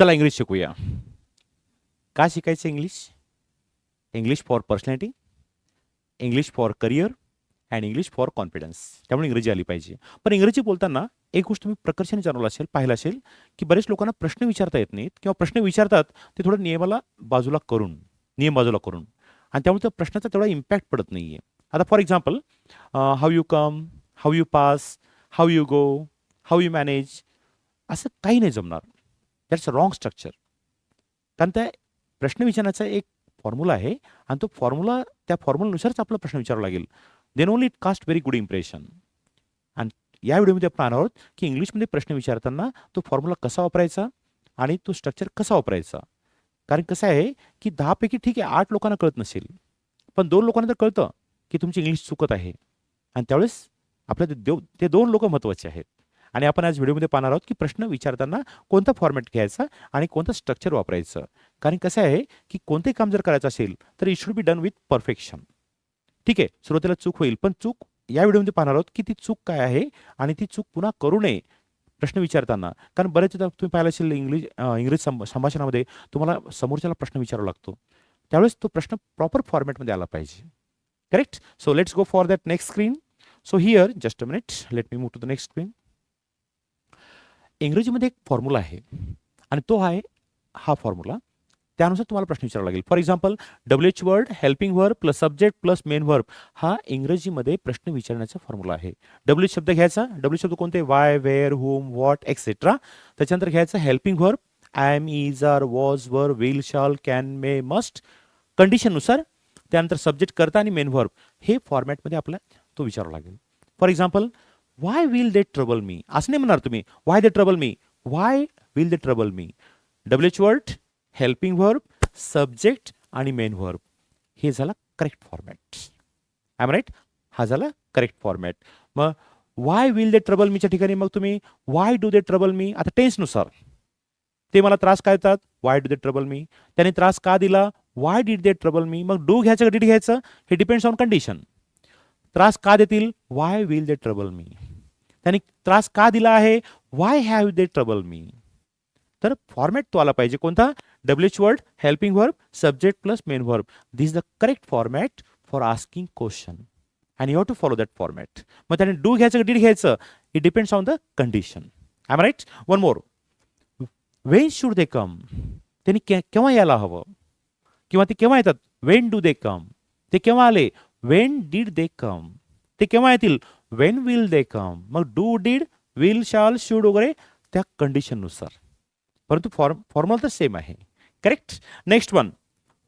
चला इंग्लिश शिकूया. का शिकायचं English English for personality English for career and English for confidence त्यामुळे इंग्रजी आली पाहिजे. पण इंग्रजी बोलताना एक गोष्ट मी प्रकर्षाने जाणवलं असेल पाहिलं असेल की बरेच लोकांना प्रश्न विचारता येत नाहीत किंवा प्रश्न विचारतात ते थोडं नियमाला बाजूला करून नियम बाजूला करून. आणि त्यामुळे त्या प्रश्नाचा तेवढा इम्पॅक्ट पडत नाही आहे आता for example how you come how you pass how you go how you manage असं काही नाही जमणार. दॅट्स अ रॉंग स्ट्रक्चर कारण त्या प्रश्न विचारण्याचा एक फॉर्म्युला आहे आणि तो फॉर्म्युला त्या फॉर्म्युलानुसारच आपला प्रश्न विचारावा लागेल. Then only it cast very good impression आणि या व्हिडिओमध्ये आपण पाहणार आहोत की इंग्लिशमध्ये प्रश्न विचारताना तो फॉर्म्युला कसा वापरायचा आणि तो स्ट्रक्चर कसा वापरायचा. कारण कसं आहे की दहापैकी ठीक आहे आठ लोकांना कळत नसेल. पण दोन लोकांना तर कळतं की तुमची इंग्लिश चुकत आहे. आणि त्यावेळेस आपल्या ते देव ते दोन लोक महत्त्वाचे आहेत. आणि आपण आज व्हिडिओमध्ये पाहणार आहोत की प्रश्न विचारताना कोणता फॉर्मॅट घ्यायचा आणि कोणतं स्ट्रक्चर वापरायचं? कारण कसं आहे की कोणते काम जर करायचं असेल तर it should be done with perfection ठीक आहे सुरुवातीला चूक होईल पण चूक या व्हिडिओमध्ये पाहणार आहोत की ती चूक काय आहे आणि ती चूक पुन्हा करू नये प्रश्न विचारताना. कारण बरेचदा तुम्ही पाहिलं असेल इंग्लिश इंग्रजी संभाषणामध्ये तुम्हाला समोरच्याला प्रश्न विचारावा लागतो. त्यावेळेस तो प्रश्न प्रॉपर फॉर्मॅटमध्ये आला पाहिजे. Correct so let's go for that next screen so here just a minute let me move to the next screen इंग्रजीमध्ये एक फॉर्म्युला आहे. आणि तो आहे हा फॉर्म्युला त्यानुसार तुम्हाला प्रश्न विचारावा लागेल. For example W H word helping verb plus subject plus main verb हा इंग्रजीमध्ये प्रश्न विचारण्याचा फॉर्म्युला आहे. डब्ल्यू शब्द घ्यायचा. डब्ल्यू शब्द कोणते? Why where whom what etcetera त्याच्यानंतर घ्यायचं helping verb I am is are was were will shall can may must कंडिशननुसार त्यानंतर सब्जेक्ट करता आणि मेन वर्ब हे फॉर्मॅटमध्ये आपल्याला तो विचारावा लागेल. For example why will they trouble me असं नाही म्हणणार तुम्ही why they trouble me why will they trouble me W H word helping verb subject आणि मेन वर्ब हे झाला करेक्ट फॉर्मॅट आय राईट हा झाला करेक्ट फॉर्मॅट मग वाय विल दे ट्रबल मीच्या ठिकाणी मग तुम्ही? Why do they trouble me आता टेन्सनुसार ते मला त्रास काय देतात? Why do they trouble me त्याने त्रास का दिला? Why did they trouble me मग डू घ्यायचं का डीड घ्यायचं? हे डिपेंड्स ऑन कंडिशन त्रास का देतील? Why will they trouble me त्यांनी त्रास का दिला आहे? Why have they trouble me तर फॉर्मॅट तो आला पाहिजे. कोणता? डब्ल्यूच word helping verb subject plus main verb this the correct format for asking question and you have to follow that format मग त्याने डू घ्यायचं डीड घ्यायचं? It depends on the condition I am right one more when should they come त्यांनी के केव्हा यायला हवं? किंवा ते केव्हा येतात? वेन डू दे कम ते केव्हा आले? वेन डीड दे कम ते केव्हा येतील? वेन विल दे कम मग do did will shall should वगैरे त्या कंडिशननुसार परंतु फॉर्म फॉर्मल तर सेम आहे. Correct next one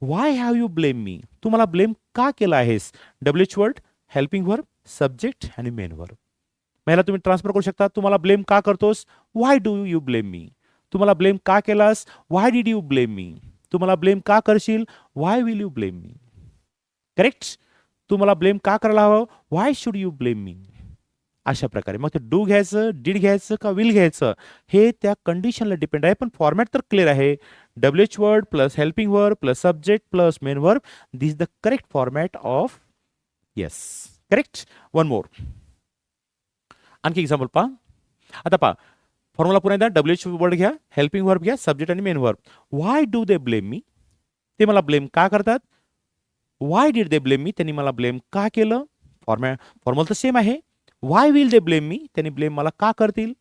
why have you blame me तू मला ब्लेम का केला आहेस? W H word helping verb subject आणि मेन वर्ब महिला तुम्ही ट्रान्सफर करू शकता. तुम्हाला ब्लेम का करतोस? Why do you blame me तुम्हाला ब्लेम का केलास? Why did you blame me तुम्हाला ब्लेम का करशील? Why will you blame me correct तुम्हाला ब्लेम का करायला हवं? Why should you blame me अशा प्रकारे. मग ते डू घ्यायचं डीड घ्यायचं का विल घ्यायचं हे त्या कंडिशनला डिपेंड आहे. पण फॉर्मॅट तर क्लिअर आहे. W H word plus helping verb plus subject plus main verb this the correct format of yes correct one more आणखी एक्झाम्पल पहा. आता पहा. फॉर्म्युला पुन्हा एकदा. डब्ल्यू एच वर्ड घ्या हेल्पिंग वर्ब घ्या सब्जेक्ट आणि main verb why do they blame me ते मला ब्लेम का करतात? Why did they blame me त्यांनी मला ब्लेम का केलं? फॉर्मॅ फॉर्मल तर सेम आहे. Why will they blame me त्यांनी ब्लेम मला का करतील?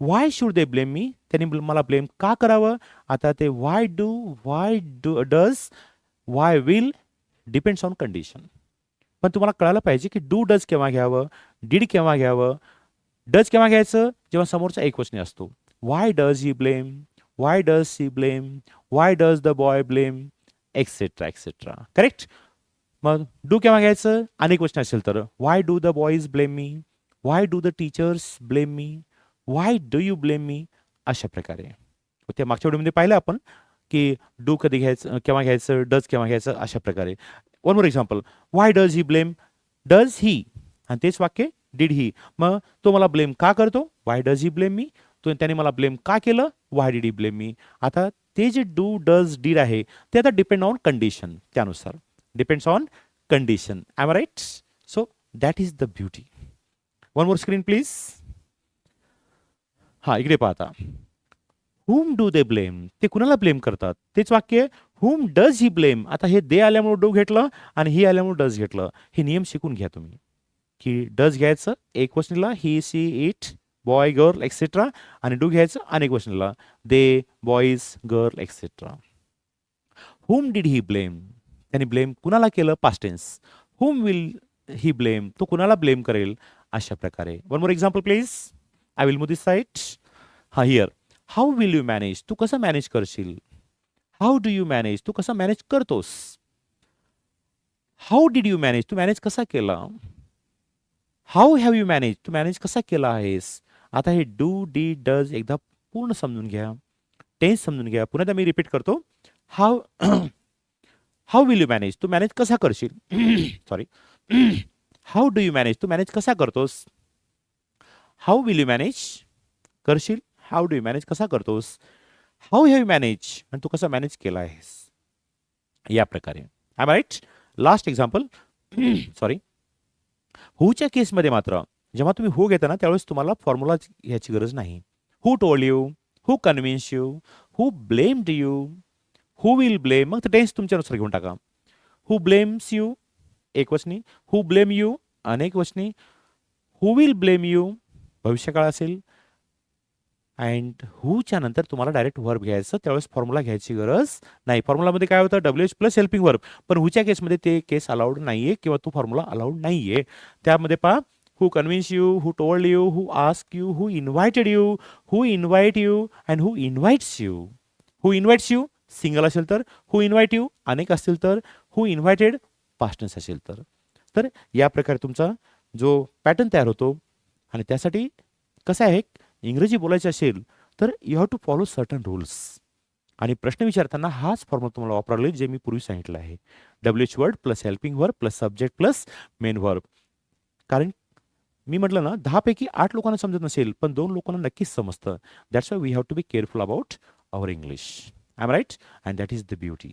Why should they blame me त्यांनी मला ब्लेम का करावं? आता ते why do why do does why will depends on condition पण तुम्हाला कळायला पाहिजे की डू डज केव्हा घ्यावं? डीड केव्हा घ्यावं? डज केव्हा घ्यायचं? जेव्हा समोरचा एक वचनी असतो. Why does he blame why does she blame why does the boy blame etcetera etcetera correct मग डू केव्हा घ्यायचं अनेक क्वेश्चन असेल तर. Why do the boys blame me why do the teachers blame me why do you blame me अशा प्रकारे. त्या मागच्या व्हिडिओमध्ये पाहिलं आपण की डू कधी घ्यायचं केव्हा घ्यायचं डज केव्हा घ्यायचं अशा प्रकारे. One more example why does he blame does he आणि तेच वाक्य डीड ही मग तो मला ब्लेम का करतो? Why does he blame me तो त्याने मला ब्लेम का केलं? Why did he blame me आता ते जे डू डज डीड आहे ते आता डिपेंड ऑन कंडिशन त्यानुसार. Depends on condition i right so that is the beauty one more screen please हां इकडे पाहता हुम डू दे ब्लेम ते कुणाला ब्लेम करतात? तेच वाक्य हुम डज ही ब्लेम आता हे दे आल्यामुळे डू घेतलं आणि ही आल्यामुळे डज घेतलं. हे नियम शिकून घ्या तुम्ही. की डज घ्यायचं एक वचनीला he she it boy girl etcetera आणि डू घ्यायचं अनेक वचनीला they boys girl etcetera whom did he blame त्यांनी ब्लेम कुणाला केलं? Past tense whom will he blame तो कुणाला ब्लेम करेल? अशा प्रकारे. One more example please I will move this side हा here how will you manage तू कसं मॅनेज करशील? हाऊ डू यू मॅनेज तू कसं मॅनेज करतोस? हाऊ डीड यू मॅनेज तू मॅनेज कसा केला? हाऊ हॅव यू मॅनेज तू मॅनेज कसा केला आहेस? आता हे डू डी डज एकदा पूर्ण समजून घ्या. टेन्स समजून घ्या. पुन्हा मी रिपीट करतो. How how will you manage Tu manage कसा करशील? Sorry how do you manage Tu manage कसा करतोस? हाऊ विल यू मॅनेज करशील? हाऊ डू यू मॅनेज कसा करतोस? हाऊ हॅव यू मॅनेज आणि तू कसा मॅनेज केला आहेस या प्रकारे. I right last example sorry हुच्या केसमध्ये मात्र जेव्हा तुम्ही हू घेता ना त्यावेळेस तुम्हाला फॉर्म्युला घ्यायची गरज नाही. Who told you who convince you who blamed you who will blame मग टेन्स तुमच्यानुसार घेऊन टाका. हू ब्लेम्स यू एक वचनी. हू ब्लेम यू अनेक वचनी. हू विल ब्लेम यू भविष्यकाळ असेल. अँड हूच्या नंतर तुम्हाला डायरेक्ट वर्ब घ्यायचं. त्यावेळेस फॉर्म्युला घ्यायची गरज नाही. फॉर्म्युलामध्ये काय होतं? W H plus helping verb पण हुच्या केसमध्ये ते केस अलाउड नाही आहे किंवा तो फॉर्म्युला अलाउड नाही आहे त्यामध्ये पहा. Who convince you who told you who ask you who invited you who invite you and who invites you who invites you single असेल तर हू इन्व्हाइट यू अनेक असतील तर हू इन्व्हायटेड पास्टन्स असेल तर. तर या प्रकारे तुमचा जो पॅटर्न तयार होतो आणि त्यासाठी कसं आहे इंग्रजी बोलायचं असेल तर you have to follow certain rules आणि प्रश्न विचारताना हाच फॉर्म्युला तुम्हाला वापरायला लागेल जे मी पूर्वी सांगितलं आहे. W H word plus helping verb plus subject plus main verb कारण मी म्हटलं ना दहापैकी आठ लोकांना समजत नसेल पण दोन लोकांना नक्कीच समजतं. That's why we have to be careful about our English I am right and that is the beauty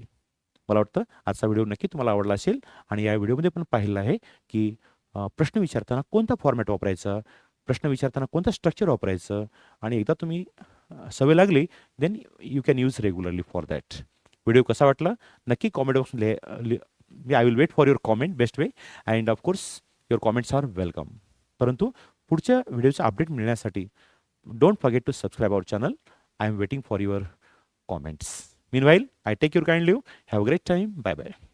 मला वाटतं आजचा व्हिडिओ नक्की तुम्हाला आवडला असेल आणि या व्हिडिओमध्ये पण पाहिलं आहे की प्रश्न विचारताना कोणता फॉर्मॅट वापरायचा? प्रश्न विचारताना कोणतं स्ट्रक्चर वापरायचं? आणि एकदा तुम्ही सवय लागली then you can use regularly for that video कसा वाटला? नक्की कॉमेंट बॉक्स लिह I will wait for your comment best way and of course your comments are welcome परंतु पुढच्या व्हिडिओचं अपडेट मिळण्यासाठी don't forget to subscribe our channel I am waiting for your comments. Meanwhile, I take your kind leave. Have a great time. Bye bye.